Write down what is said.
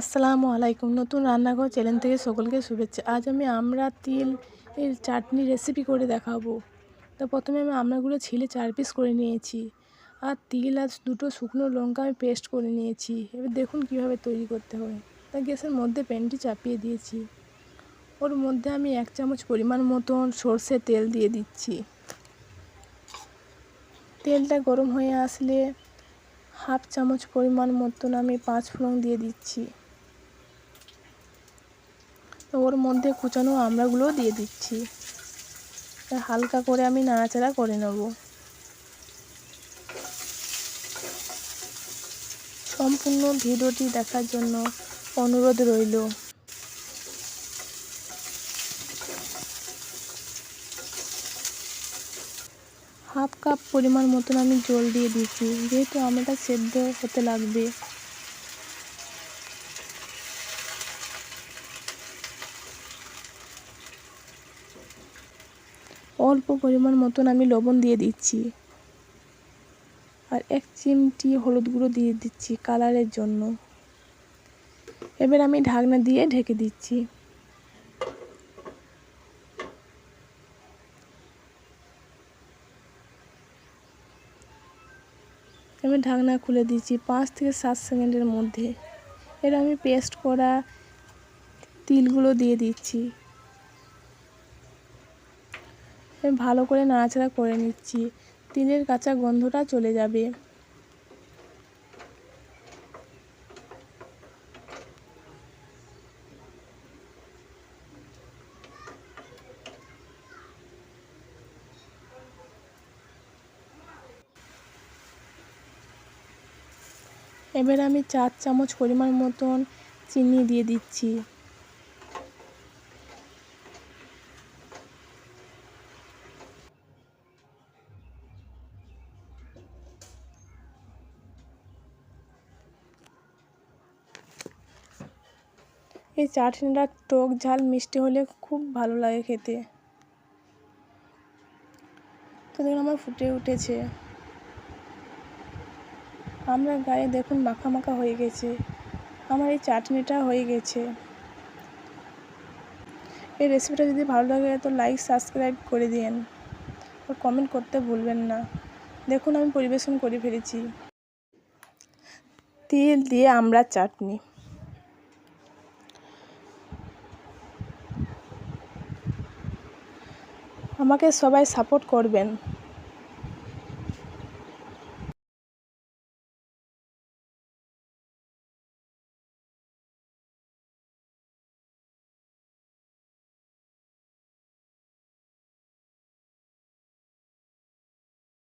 আসসালামু আলাইকুম। নতুন রান্নাঘর চ্যানেল থেকে সকলকে শুভেচ্ছা। আজ আমি আমরা তিল এর চাটনি রেসিপি করে দেখাবো। তা প্রথমে আমি আমরাগুলো ছিলে চার পিস করে নিয়েছি। আর তিল আর দুটো শুকনো লঙ্কা আমি পেস্ট করে নিয়েছি। এবার দেখুন কীভাবে তৈরি করতে হয়। তা গ্যাসের মধ্যে প্যানটি চাপিয়ে দিয়েছি। ওর মধ্যে আমি এক চামচ পরিমাণ মতন সর্ষে তেল দিয়ে দিচ্ছি। তেলটা গরম হয়ে আসলে হাফ চামচ পরিমাণ মতন আমি পাঁচ ফোড়ন দিয়ে দিচ্ছি। ওর মধ্যে কুচানো আমড়াগুলোও দিয়ে দিচ্ছি। হালকা করে আমি নাড়াচাড়া করে নেব। সম্পূর্ণ ভিডিওটি দেখার জন্য অনুরোধ রইল। হাফ কাপ পরিমাণ মতন আমি জল দিয়ে দিচ্ছি যেহেতু আমটা সেদ্ধ হতে লাগবে। অল্প পরিমাণ মতন আমি লবণ দিয়ে দিচ্ছি। আর এক চিমটি হলুদ গুঁড়ো দিয়ে দিচ্ছি কালারের জন্য। এবার আমি ঢাকনা দিয়ে ঢেকে দিচ্ছি। আমি ঢাকনা খুলে দিচ্ছি পাঁচ থেকে সাত সেকেন্ডের মধ্যে। এর আমি পেস্ট করা তিলগুলো দিয়ে দিচ্ছি। ভালো করে নাড়াচাড়া করে নিচ্ছি। তিলের কাঁচা গন্ধটা চলে যাবে। এবার আমি চার চামচ পরিমাণ মতন চিনি দিয়ে দিচ্ছি। এই চাটনিটা টক ঝাল, মিষ্টি হলে খুব ভালো লাগে খেতে। তো দেখুন, আমার ফুটে উঠেছে। আমরা গায়ে দেখুন, মাখা মাখা হয়ে গেছে। আমার এই চাটনিটা হয়ে গেছে। এই রেসিপিটা যদি ভালো লাগে, তো লাইক সাবস্ক্রাইব করে দিন। আর কমেন্ট করতে ভুলবেন না। দেখুন, আমি পরিবেশন করে ফেলেছি। তিল দিয়ে আমরা চাটনি। আমাকে সবাই সাপোর্ট করবেন।